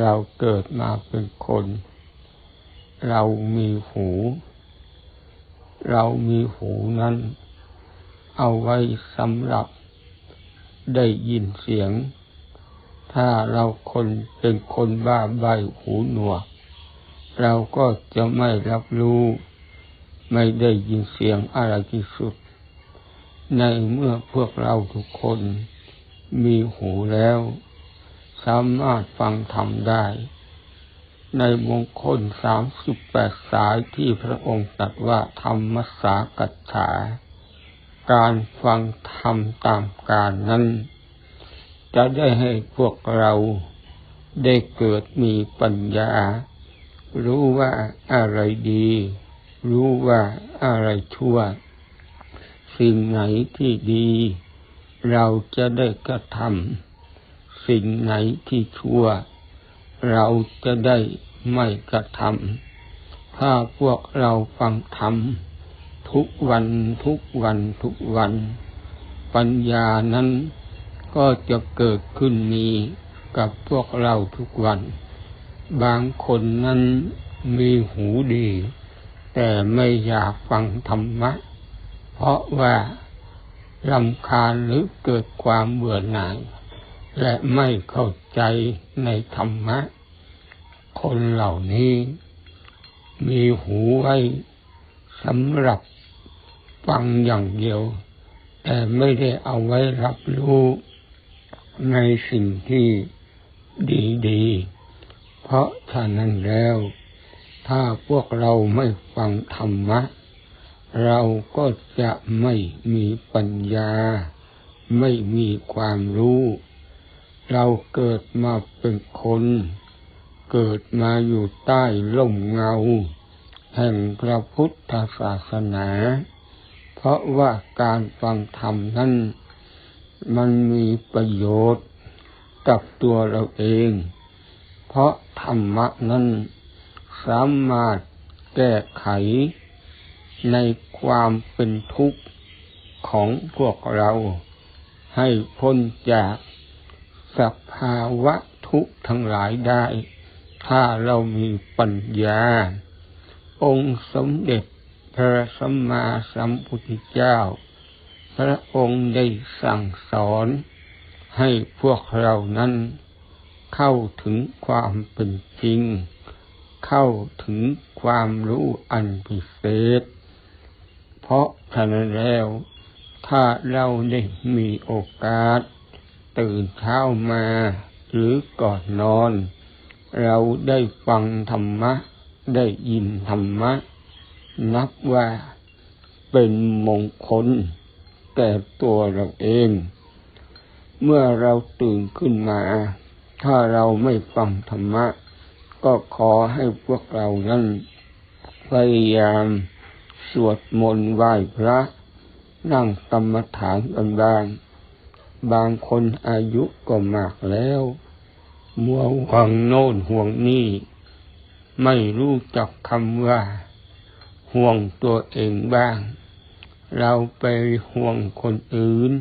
เราเกิดมาเป็นคน เรามีหู เรามีหูนั้น เอาไว้สำหรับได้ยินเสียง ถ้าเราคนเป็นคนบ้าใบหูหนวก เราก็จะไม่รับรู้ ไม่ได้ยินเสียงอะไรที่สุด ในเมื่อพวกเราทุกคนมีหูแล้ว สามารถฟังธรรมได้ ในมงคลสามสิบแปดสายที่พระองค์ตรัสว่าธรรมสากัจฉาการฟังธรรมตามการนั้น จะได้ให้พวกเราได้เกิดมีปัญญา รู้ว่าอะไรดี รู้ว่าอะไรชั่ว สิ่งไหนที่ดี เราจะได้กระทำ สิ่งไหนที่ชั่ว เราจะได้ไม่กระทำถ้าพวกเราฟังธรรมทุกวันทุกวันทุกวัน ปัญญานั้นก็จะเกิดขึ้นมีกับพวกเราทุกวัน บางคนนั้นมีหูดี แต่ไม่อยากฟังธรรมะ เพราะว่าลำคาญหรือเกิดความเบื่อหน่าย และไม่เข้าใจในธรรมะ คนเหล่านี้ มีหูไว้สำหรับฟังอย่างเดียว แต่ไม่ได้เอาไว้รับรู้ในสิ่งที่ดีๆ เพราะฉะนั้นแล้ว ถ้าพวกเราไม่ฟังธรรมะ เราก็จะไม่มีปัญญา ไม่มีความรู้ เราเกิดมาเป็นคน เกิดมาอยู่ใต้ล่มเงา แห่งพระพุทธศาสนา เพราะว่าการฟังธรรมนั้นมันมีประโยชน์กับตัวเราเอง เพราะธรรมะนั้นสามารถแก้ไขในความเป็นทุกข์ของพวกเราให้พ้นจาก สภาวะทุกข์ทั้งหลายได้ ถ้าเรามีปัญญา องค์สมเด็จพระสัมมาสัมพุทธเจ้า พระองค์ได้สั่งสอน ให้พวกเรานั้น เข้าถึงความเป็นจริง เข้าถึงความรู้อันพิเศษ เพราะฉะนั้นแล้ว ถ้าเราได้มีโอกาส ตื่นเช้ามา หรือก่อนนอน เราได้ฟังธรรมะ ได้ยินธรรมะ นับว่าเป็นมงคลแก่ตัวเราเอง เมื่อเราตื่นขึ้นมา ถ้าเราไม่ฟังธรรมะ ก็ขอให้พวกเรานั้นพยายามสวดมนต์ไหว้พระ นั่งกรรมฐานกันบ้าง บางคนอายุก็มากแล้ว มัวห่วงโน่นห่วงนี่ ไม่รู้จักคำว่า ห่วงตัวเองบ้าง เราไปห่วงคนอื่น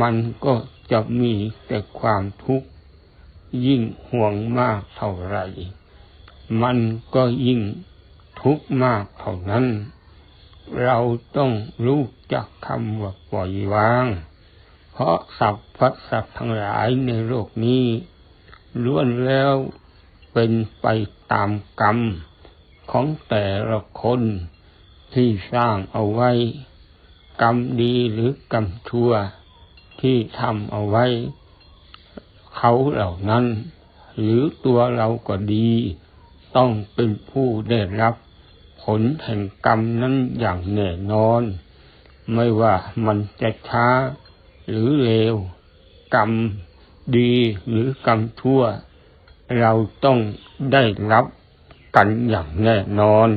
มันก็จะมีแต่ความทุกข์ ยิ่งห่วงมากเท่าไหร่ มันก็ยิ่งทุกข์มากเท่านั้น เราต้องรู้จักคำว่าปล่อยวาง เพราะสัพพสัตว์ทั้งหลายในโลกนี้ล้วนแล้วเป็นไปตามกรรมของแต่ละคนที่สร้างเอาไว้ กรรมดีหรือกรรมชั่วที่ทำเอาไว้ เขาเหล่านั้น หรือตัวเราก็ดี ต้องเป็นผู้ได้รับผลแห่งกรรมนั้นอย่างแน่นอน ไม่ว่ามันจะช้า หรือเลว กรรมดีหรือกรรมชั่ว เราต้องได้รับกันอย่างแน่นอน